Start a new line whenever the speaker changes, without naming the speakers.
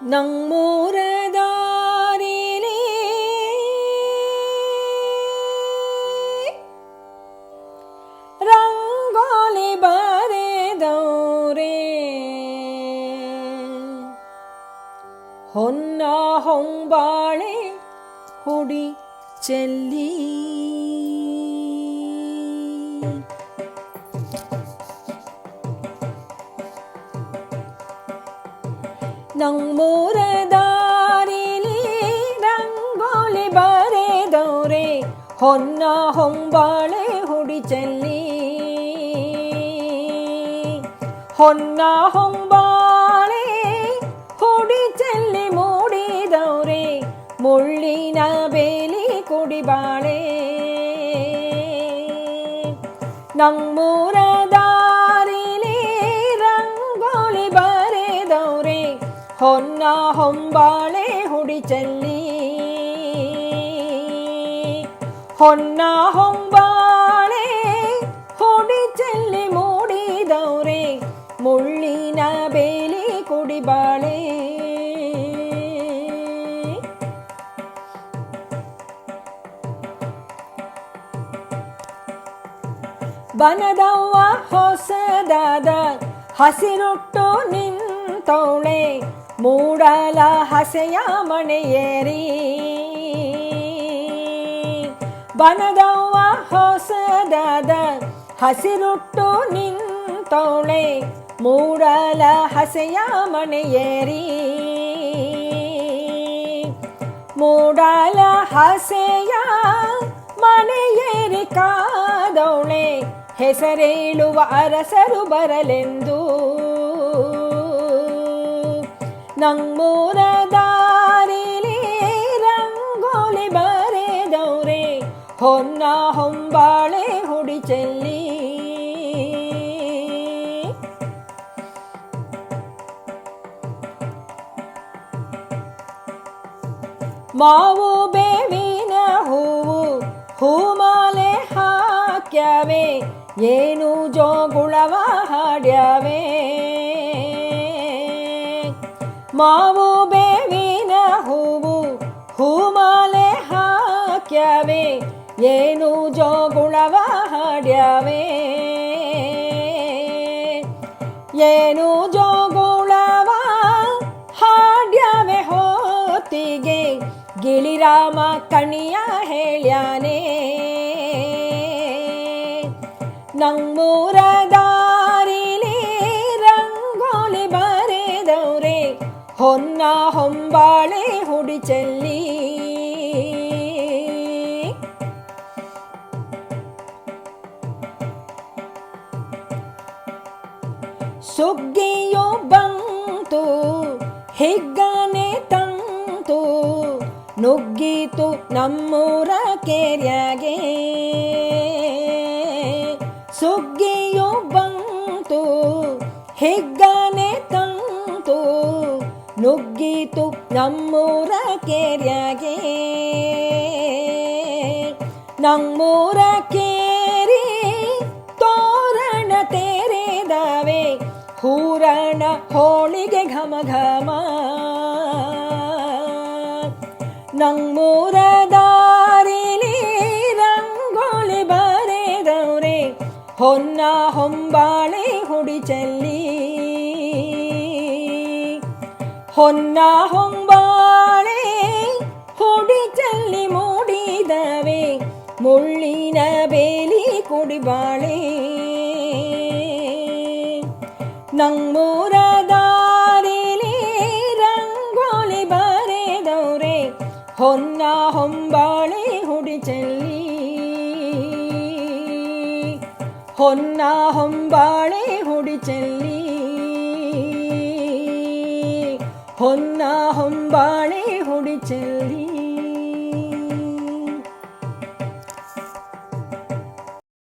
ನಮ್ಮೂರ ದಾರಿಲಿ ರಂಗೋಲಿ ಬರೆದವ್ರೆ ಹೊನ್ನ ಹೊಂಬಾಳೆ ಹುಡಿ ಚೆಲ್ಲಿ ನಮ್ಮೂರ ದಾರಿಲಿ ರಂಗೋಲಿ ಬರೆದವ್ರೆ ಹೊನ್ನ ಹೊಂಬಾಳೆ ಹುಡಿ ಚೆಲ್ಲಿ ಹೊನ್ನ ಹೊಂಬಾಳೆ ಹುಡಿ ಚೆಲ್ಲಿ ಮೂಡಿದವ್ರೆ ಮುಳ್ಳಿನ ಬೇಲಿ ಕುಡಿಬಾಳೆ ನಮ್ಮೂರ ಹೊನ್ನ ಹೊಂಬಾಳೆ ಹುಡಿ ಚೆಲ್ಲಿ. ಹೊನ್ನ ಹೊಂಬಾಳೆ ಹುಡಿ ಚೆಲ್ಲಿ ಮೂಡಿದವ್ರೆ, ಮುಳ್ಳಿನ ಬೇಲಿ ಕುಡಿಬಾಳೆ. ಬನದವ್ವ ಹೊಸದಾದ ಹಸಿರುಟ್ಟು ನಿಂತವಳೆ ಮೂಡಲ ಹಸೆಯ ಮಣೆಯೇರಿ ಬನದವ್ವ ಹೊಸದಾದ ಹಸಿರುಟ್ಟು ನಿಂತವಳೆ. ಮೂಡಲ ಹಸೆಯ ಮಣೆಯೇರಿ ಮೂಡಲ ಹಸೆಯ ಮನೆಯೇರಿ ಕಾದವಳೆ. ಹೆಸರೇಳುವ ಅರಸರು ಬರಲೆಂದು. ನಮ್ಮೂರ ದಾರಿಲಿ ರಂಗೋಲಿ ಬರೆದವ್ರೆ, ಹೊನ್ನ ಹೊಂಬಾಳೆ ಹುಡಿ ಚೆಲ್ಲಿ. ಮಾವು ಬೇವಿನ ಹೂವು, ಹೂಮಾಲೆ ಹಾಕ್ಯವೆ, ಏನು ಜೋಗುಳವ ಹಾಡ್ಯಾವೆ. ಮಾವು ಬೇವಿನ ಹೂವು, ಹೂಮಾಲೆ ಹಾಕ್ಯಾವೆ, ಏನು ಜೋಗುಳವ ಹಾಡ್ಯಾವೆ? ಏನು ಜೋಗುಳವ ಹಾಡ್ಯಾವೆ ಹೋತಿಗೆ ಗಿಳಿರಾಮ ಕಣಿಯ ಹೇಳ್ಯಾನೆ. ನಮ್ಮೂರ ಹೊನ್ನ ಹೊಂಬಾಳೆ ಹುಡಿ ಚೆಲ್ಲಿ. ಸುಗ್ಗಿಯು ಬಂತು ಹಿಗ್ಗನೆ ತಂತು ನುಗ್ಗಿತು ನಮ್ಮೂರ ಕೇರ್ಯಾಗೆ. ಸುಗ್ಗಿಯು ಬಂತು ಹಿಗ್ಗನೆ ನುಗ್ಗಿತು ನಮ್ಮೂರ ಕೇರ್ಯಾಗೆ. ನಮ್ಮೂರ ಕೇರಿ ತೋರಣ ತೇರೆದಾವೆ. ಹೂರಣ ಹೋಳಿಗೆ ಘಮ ಘಮ. ನಮ್ಮೂರ ದಾರಿಲಿ ರಂಗೋಲಿ ಬರೆದವ್ರೆ. ಹೊನ್ನ ಹೊಂಬಾಳೆ ಹುಡಿ ಚೆಲ್ಲಿ ಹೊನ್ನ ಹೊಂಬಾಳೆ ಹುಡಿ ಚೆಲ್ಲಿ ಮೂಡಿದವೆ ಮುಳ್ಳಿನ ಬೇಲಿ ಕುಡಿಬಾಳೆ ನಮ್ಮೂರ ದಾರಿಲಿ ರಂಗೋಲಿ ಬರೆದವ್ರೆ ಹೊನ್ನ ಹೊಂಬಾಳೆ ಹುಡಿ ಚೆಲ್ಲಿ ಹೊನ್ನ ಹೊಂಬಾಳೆ ಹುಡಿ ಚೆಲ್ಲಿ ಹೊನ್ನ ಹೊಂಬಾಳೆ ಹುಡಿ ಚೆಲ್ಲಿ